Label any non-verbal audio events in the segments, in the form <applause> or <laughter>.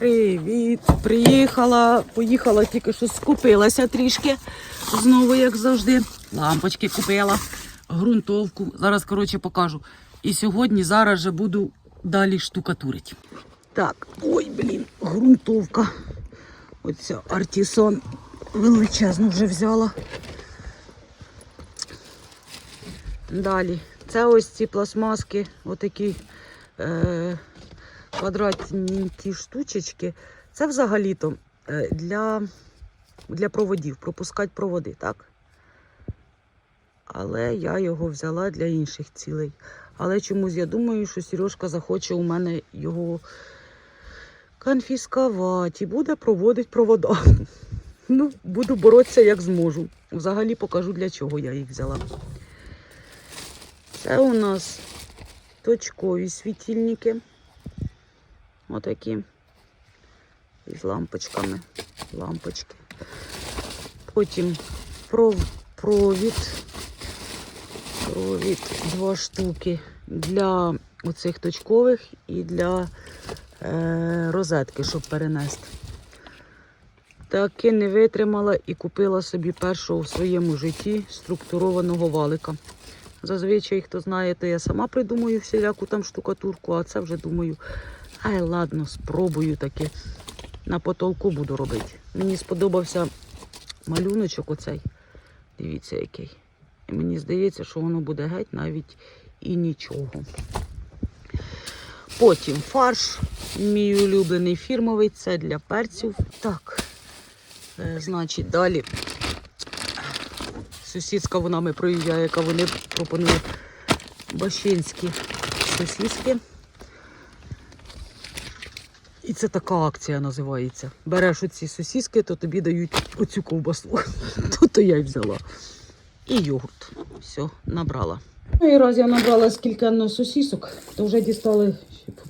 Привіт! Приїхала, поїхала, тільки що скупилася трішки. Знову, як завжди. Лампочки купила, ґрунтовку. Зараз, коротше, покажу. І сьогодні зараз же буду далі штукатурити. Так, ой, блін, ґрунтовка. Оця Артісон величезну вже взяла. Далі. Це ось ці пластмаски, отакі е, квадратні штучечки. Це взагалі-то е, для, для проводів, пропускати проводи, так? Але я його взяла для інших цілей. Але чомусь я думаю, що Сережка захоче у мене його конфіскувати і буде проводити провода. <laughs> Ну, буду боротися як зможу. Взагалі покажу для чого я їх взяла. Це у нас точкові світильники. Отакі. Із лампочками. Лампочки. Потім пров- провід. Провід два штуки для оцих точкових і для е, розетки, щоб перенести. Таки не витримала і купила собі першого в своєму житті структурованого валика. Зазвичай, хто знає, то я сама придумую всіляку там штукатурку, а це вже думаю, ай, ладно, спробую таки. На потолку буду робити. Мені сподобався малюночок оцей. Дивіться, який. І мені здається, що воно буде геть навіть і нічого. Потім фарш, мій улюблений фірмовий, це для перців. Так, е, значить, далі сусідська вона ми проїжджає, яка вони пропонують бащинські сосиски. І це така акція називається. Береш оці сосиски, то тобі дають оцю ковбасу. <laughs> То, то я й взяла. І йогурт. Все, набрала. Ну і раз я набрала скільки на сосисок, то вже дістали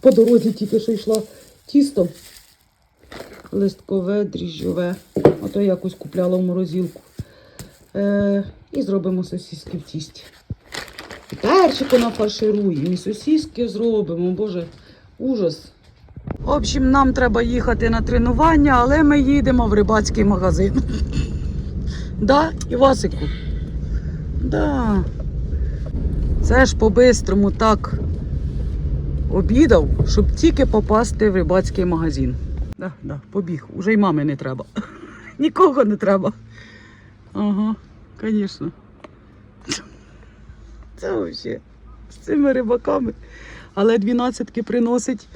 по дорозі тільки що йшла тісто. Листкове, дріжджове. Ото якось купляла в морозилку. Е, і зробимо сосиски в тісті. І перчику нафаршируємо, і сосиски зробимо. Боже, ужас. В общем, нам треба їхати на тренування, але ми їдемо в рибацький магазин. Да, Івасику? Да. Це ж по-бистрому так обідав, щоб тільки попасти в рибацький магазин. Да, да, побіг. Уже й мами не треба. <laughs> Нікого не треба. Ага, звісно. Це взагалі з цими рибаками. Але двінадцятки приносить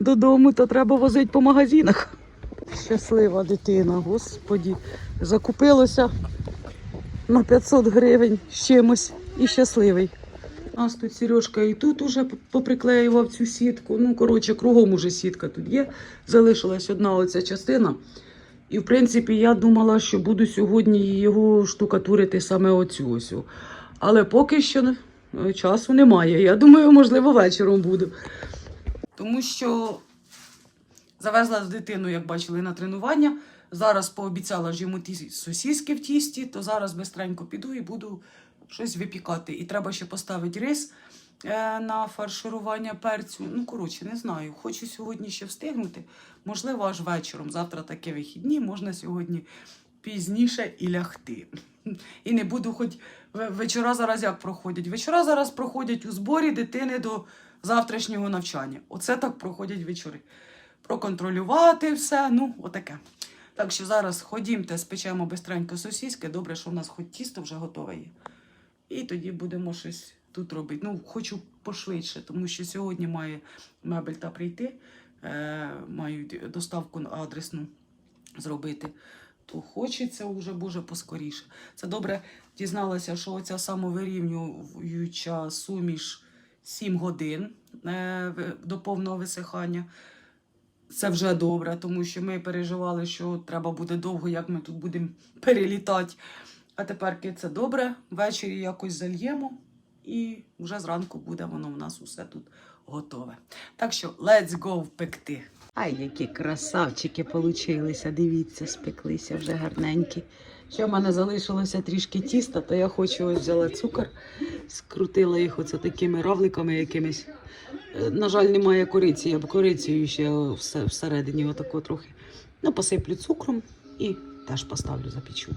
додому, то треба возити по магазинах. Щаслива дитина, господі. Закупилося на 500 гривень з чимось і щасливий. Нас тут Сережка і тут уже поприклеював цю сітку. Ну, коротше, кругом уже сітка тут є. Залишилась одна оця частина. І, в принципі, я думала, що буду сьогодні його штукатурити саме оцю ось. Але поки що е, часу немає. Я думаю, можливо, вечором буду. Тому що завезла дитину, як бачили, на тренування. Зараз пообіцяла ж йому ті сосіски в тісті, то зараз бистренько піду і буду щось випікати. І треба ще поставити рис е, на фарширування перцю. Ну, коротше, не знаю. Хочу сьогодні ще встигнути. Можливо, аж вечором. Завтра таке вихідні, можна сьогодні пізніше і лягти. І не буду хоч вечора зараз як проходять. Вечора зараз проходять у зборі дитини до завтрашнього навчання. Оце так проходять вечори. Проконтролювати все, ну, отаке. Так що зараз ходімте, спечемо бистренько сосиски. Добре, що в нас хоч тісто вже готове є. І тоді будемо щось тут робити. Ну, хочу пошвидше, тому що сьогодні має мебель та прийти. Е, маю доставку адресну зробити. То хочеться вже, боже, поскоріше. Це добре дізналася, що оця самовирівнююча суміш 7 годин е, до повного висихання. Це вже добре, тому що ми переживали, що треба буде довго, як ми тут будемо <laughs> перелітати. А тепер це добре. Ввечері якось зальємо, і вже зранку буде воно в нас усе тут готове. Так що let's go пекти. Ай, які красавчики получилися. Дивіться, спеклися вже гарненькі. Ще в мене залишилося трішки тіста, то я хочу ось взяла цукор, скрутила їх оце такими равликами якимись. Е, На жаль, немає кориці, я б корицею ще всередині отако трохи. Ну, посиплю цукром і теж поставлю запічу.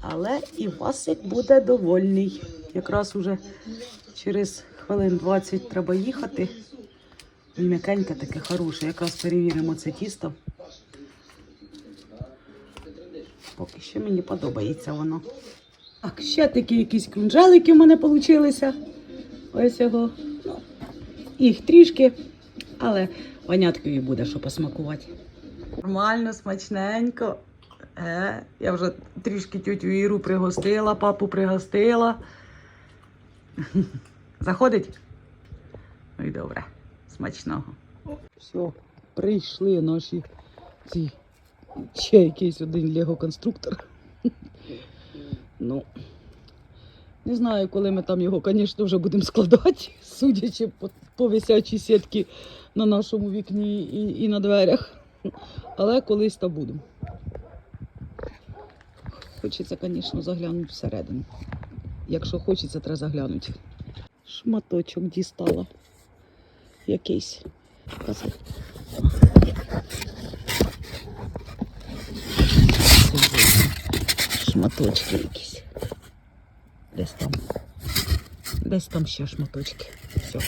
Але і Васик буде довольний. Якраз уже через хвилин 20 треба їхати. М'якеньке таке хороше. Якраз перевіримо це тісто. Поки що мені подобається воно. Так, ще такі якісь крунжелики в мене вийшли. Ось його. Ну, їх трішки, але ваняткові буде, що посмакувати. Нормально, смачненько. Е, я вже трішки тютю Іру пригостила, папу пригостила. <laughs> Заходить? Ну і добре, смачного. Все, прийшли наші ці ще якийсь один лего-конструктор. Ну, не знаю, коли ми там його, звісно, вже будемо складати, судячи по, по висячій сітці на нашому вікні і, і на дверях. Але колись то будемо. Хочеться, звісно, заглянути всередину. Якщо хочеться, треба заглянути. Шматочок дістала. Якийсь. Шматочки якісь. Десь там. Десь там ще шматочки. Все.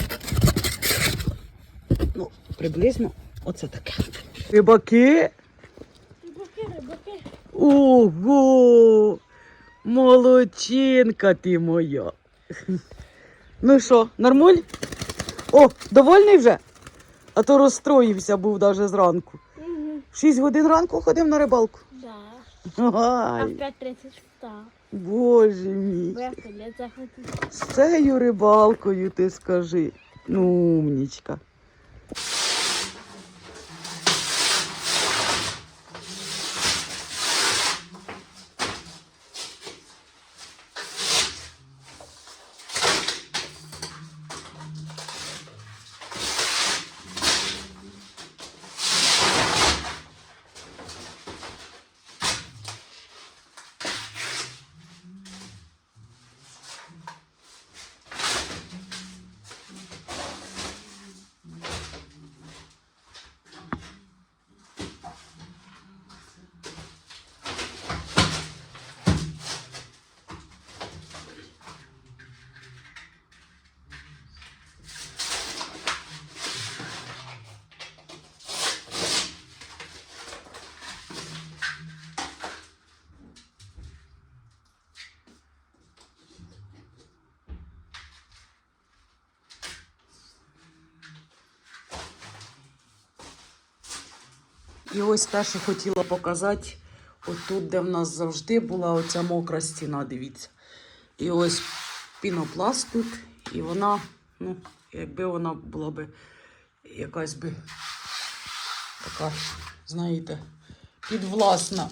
Ну, приблизно оце таке. Рибаки. Рибаки, рибаки. Ого! Молодчинка ти моя. Ну що, нормуль? О, довольний вже? А то розстроївся був даже зранку. Угу. 6 годин ранку ходив на рибалку. А в Ай, 5.30 встав. боже мій. Бо я в туалет захотів. З цією рибалкою ти скажи. Ну, умнічка. І ось те, що хотіла показати, отут, де в нас завжди була оця мокра стіна, дивіться. І ось пінопласт тут, і вона, ну, якби вона була би якась би така, знаєте, підвласна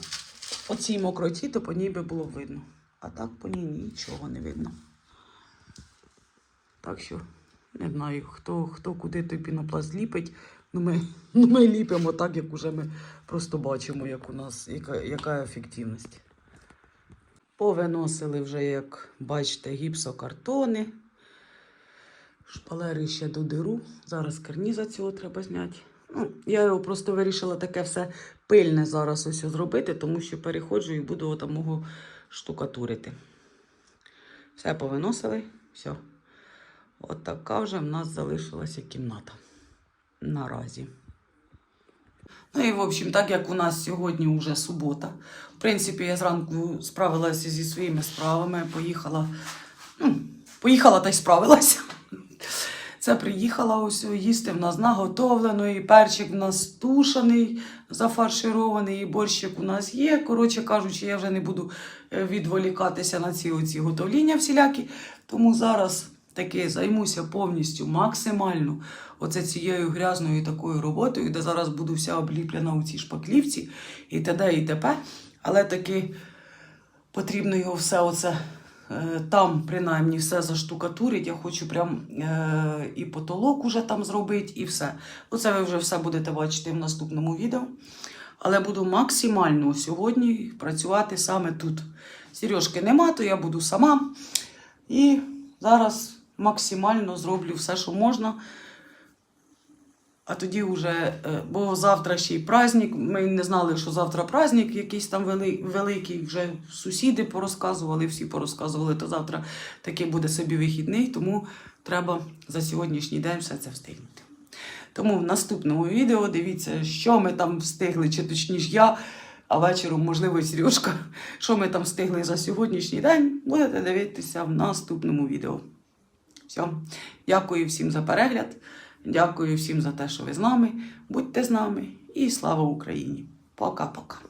оцій мокроті, то по ній би було видно. А так по ній нічого не видно. Так що не знаю, хто, хто куди той пінопласт ліпить. Ну, ми, <laughs> ну, ми ліпимо так, як уже ми просто бачимо, як у нас, яка, яка ефективність. Повиносили вже, як бачите, гіпсокартони. Шпалери ще до диру. Зараз карніза цього треба зняти. Ну, я його просто вирішила таке все пильне зараз ось зробити, тому що переходжу і буду там його штукатурити. Все повиносили, все. От вже в нас залишилася кімната наразі. Ну і в общем, так як у нас сьогодні вже субота. В принципі, я зранку справилася зі своїми справами, поїхала. Ну, поїхала та й справилася. Це приїхала ось їсти в нас наготовлено, і перчик в нас тушений, зафарширований, і борщик у нас є. Коротше кажучи, я вже не буду е, відволікатися на ці оці готовління всілякі. Тому зараз таки займуся повністю максимально оце цією грязною такою роботою, де зараз буду вся обліплена у цій шпаклівці і т.д. і т.п. Але таки потрібно його все оце е, там, принаймні, все заштукатурить. Я хочу прям е, і потолок уже там зробити, і все. Оце ви вже все будете бачити в наступному відео. але буду максимально сьогодні працювати саме тут. Сережки нема, то я буду сама. І зараз максимально зроблю все, що можна. А тоді вже, е, бо завтра ще й праздник. Ми не знали, що завтра праздник якийсь там великий. Вже сусіди порозказували, всі порозказували, то завтра такий буде собі вихідний, тому треба за сьогоднішній день все це встигнути. Тому в наступному відео дивіться, що ми там встигли, чи точніше я, а вечором, можливо, Сережка, що ми там встигли за сьогоднішній день, будете дивитися в наступному відео. Все. Дякую всім за перегляд. Дякую всім за те, що ви з нами. Будьте з нами і слава Україні! Пока-пока.